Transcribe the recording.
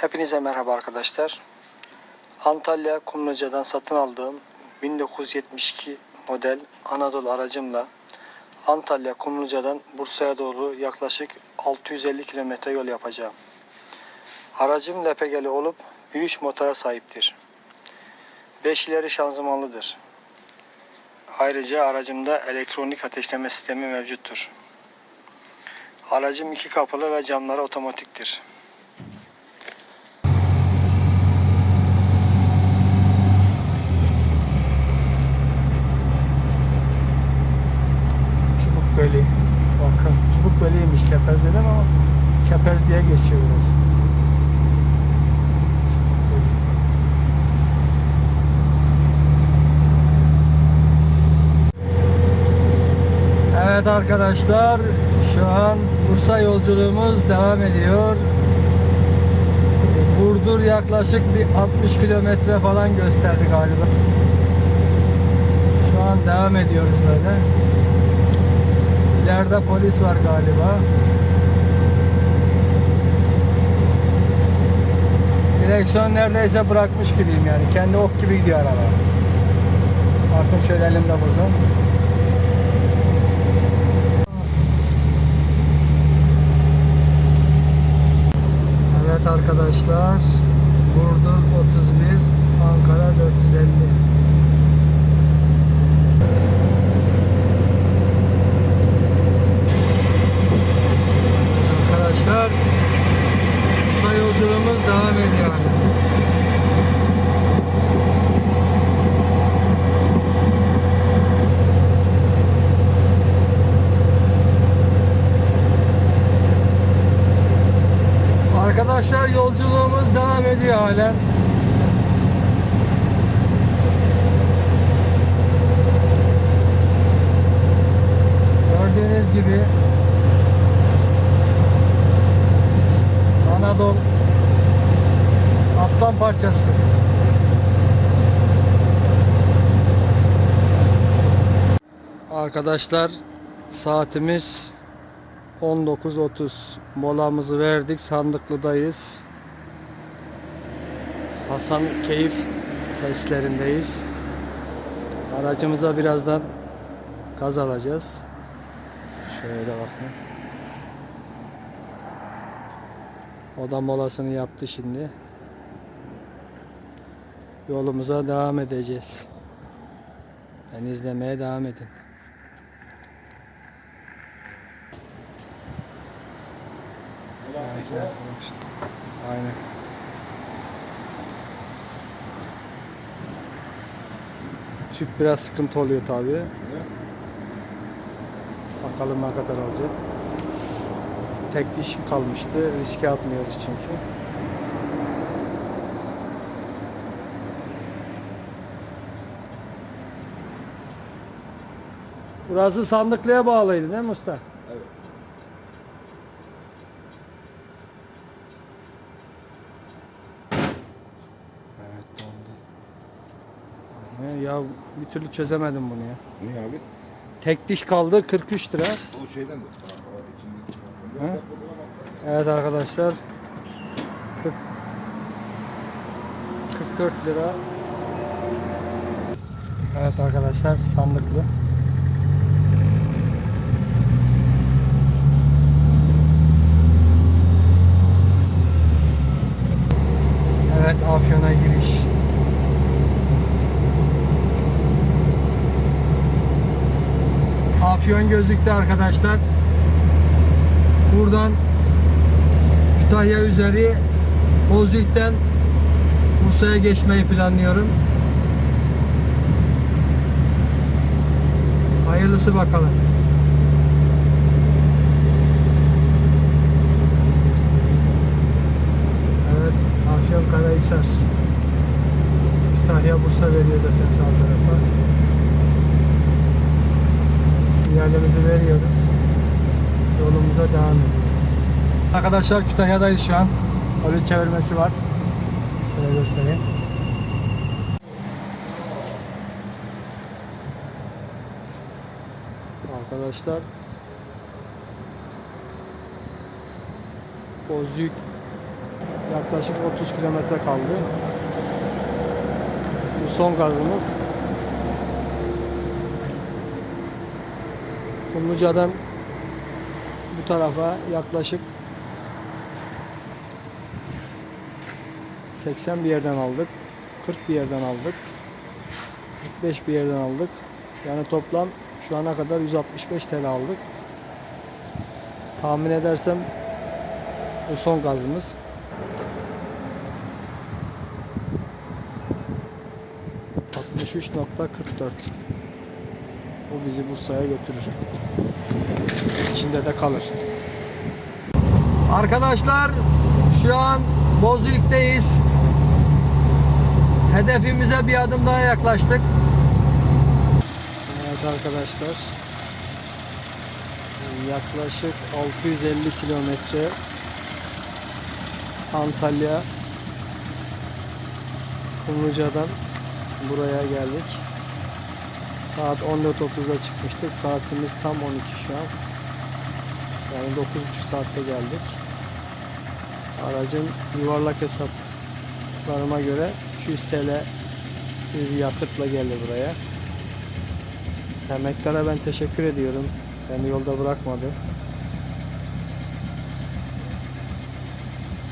Hepinize merhaba arkadaşlar. Antalya Kumluca'dan satın aldığım 1972 model Anadolu aracımla Antalya Kumluca'dan Bursa'ya doğru yaklaşık 650 kilometre yol yapacağım. Aracım LPG'li olup 1.3 motora sahiptir. 5 ileri şanzımanlıdır. Ayrıca aracımda elektronik ateşleme sistemi mevcuttur. Aracım iki kapılı ve camları otomatiktir. Çubukbeli. Bakın Çubukbeli'ymiş Kepez dedim ama Kepez diye geçiyor burası. Evet arkadaşlar şu an Bursa yolculuğumuz devam ediyor. Burdur yaklaşık bir 60 kilometre falan gösterdi galiba. Şu an devam ediyoruz böyle. İleride polis var galiba. Direksiyon neredeyse bırakmış gibiyim yani. Kendi ok gibi gidiyor araba. Bakın şöyle elimde burada. Evet arkadaşlar. Burdur 31, Ankara 450. Arkadaşlar kısa yolculuğumuz devam ediyor. Arkadaşlar yolculuğumuz devam ediyor halen. Gördüğünüz gibi Anadolu aslan parçası. Arkadaşlar saatimiz 19.30 molamızı verdik sandıklıdayız. Hasan Keyif testlerindeyiz. Aracımıza birazdan gaz alacağız. Şöyle bakın. O da molasını yaptı şimdi. Yolumuza devam edeceğiz. Ben izlemeye devam edin Aynen. Tüp biraz sıkıntı oluyor tabi. Bakalım ne kadar alacak. Tek diş kalmıştı. Riske atmıyoruz çünkü. Burası sandıklıya bağlıydı değil mi usta? Evet dondu. Ne Ya bir türlü çözemedim bunu ya. Niye abi? Tek diş kaldı 43 lira. O şeyden de sana o içindeki He? Evet arkadaşlar. 40 44 lira. Evet arkadaşlar sandıklı. Evet Afyon'a giriş. Afyon gözüktü arkadaşlar. Buradan Kütahya üzeri Bozüyük'ten Bursa'ya geçmeyi planlıyorum. Hayırlısı bakalım. Evet, Afyon Karahisar. Kütahya Bursa veriyor zaten sağ tarafa. Sinyalimizi veriyoruz. Yolumuza devam ediyoruz. Arkadaşlar Kütahya'dayız şu an. Polis çevirmesi var. Şöyle göstereyim. Arkadaşlar Bozüyük Yaklaşık 30 kilometre kaldı. Bu son gazımız. Kumluca'dan bu tarafa yaklaşık 80 bir yerden aldık. 40 bir yerden aldık. 45 bir yerden aldık. Yani toplam şu ana kadar 165 TL aldık. Tahmin edersem bu son gazımız. ...63.44 Bu bizi Bursa'ya götürür. İçinde de kalır. Arkadaşlar şu an Bozüyük'teyiz. Hedefimize bir adım daha yaklaştık. Evet arkadaşlar. Yaklaşık 650 kilometre Antalya Kumluca'dan buraya geldik. Saat 14.30'da çıkmıştık. Saatimiz tam 12 şu an. Yani 9.5 saatte geldik. Aracın yuvarlak hesaplarıma göre 200 TL bir yakıtla geldi buraya. Emeklere ben teşekkür ediyorum. Beni yolda bırakmadı.